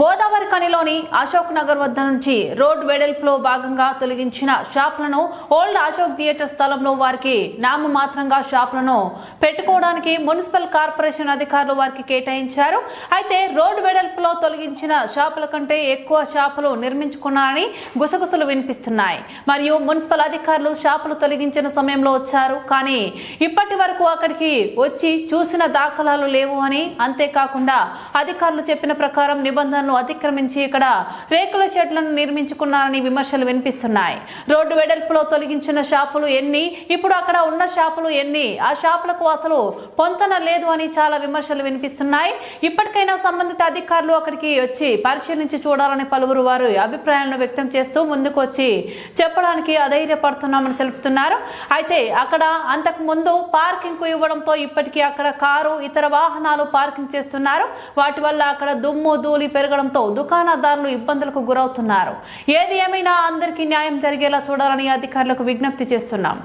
గోదావరి కనిలోని అశోక్ నగర్ వద్ద నుంచి రోడ్ వెడల్పులో భాగంగా తొలగించిన షాపులను ఓల్డ్ అశోక్ థియేటర్ స్థలంలో వారికి నామమాత్రంగా షాపులను పెట్టుకోవడానికి మున్సిపల్ కార్పొరేషన్ అధికారులు వారికి కేటాయించారు. అయితే రోడ్ వెడల్పులో తొలగించిన షాపుల కంటే ఎక్కువ షాపులు నిర్మించుకున్నారని గుసగుసలు వినిపిస్తున్నాయి. మరియు మున్సిపల్ అధికారులు షాపులు తొలగించిన సమయంలో వచ్చారు. కానీ ఇప్పటి వరకు అక్కడికి వచ్చి చూసిన దాఖలాలు లేవు అని అంతేకాకుండా అధికారులు చెప్పిన ప్రకారం నిబంధనలు అతిక్రమించి ఇక్కడ రేకుల షెడ్లను నిర్మించుకున్నారని విమర్శలు వినిపిస్తున్నాయి. రోడ్డు వెడల్పులో తొలగించిన షాపులు ఎన్ని ఇప్పుడు అక్కడ ఉన్న షాపులు ఎన్ని? ఆ షాపులకు అసలు పొంతన లేదు అని చాలా విమర్శలు వినిపిస్తున్నాయి. ఇప్పటికైనా సంబంధిత అధికారులు అక్కడికి వచ్చి పరిశీలించి చూడాలని పలువురు వారు అభిప్రాయాలను వ్యక్తం చేస్తూ ముందుకు వచ్చి చెప్పడానికి అధైర్యపడుతున్నామని తెలుపుతున్నారు. అయితే అక్కడ అంతకు ముందు పార్కింగ్కు ఇవ్వడంతో ఇప్పటికీ అక్కడ కారు ఇతర వాహనాలు పార్కింగ్ చేస్తున్నారు. వాటి వల్ల అక్కడ దుమ్ము ధూళి పెరగడంతో దుకాణదారులు ఇబ్బందులకు గురవుతున్నారు. ఏది ఏమైనా అందరికీ న్యాయం జరిగేలా చూడాలని అధికారులకు విజ్ఞప్తి చేస్తున్నాం.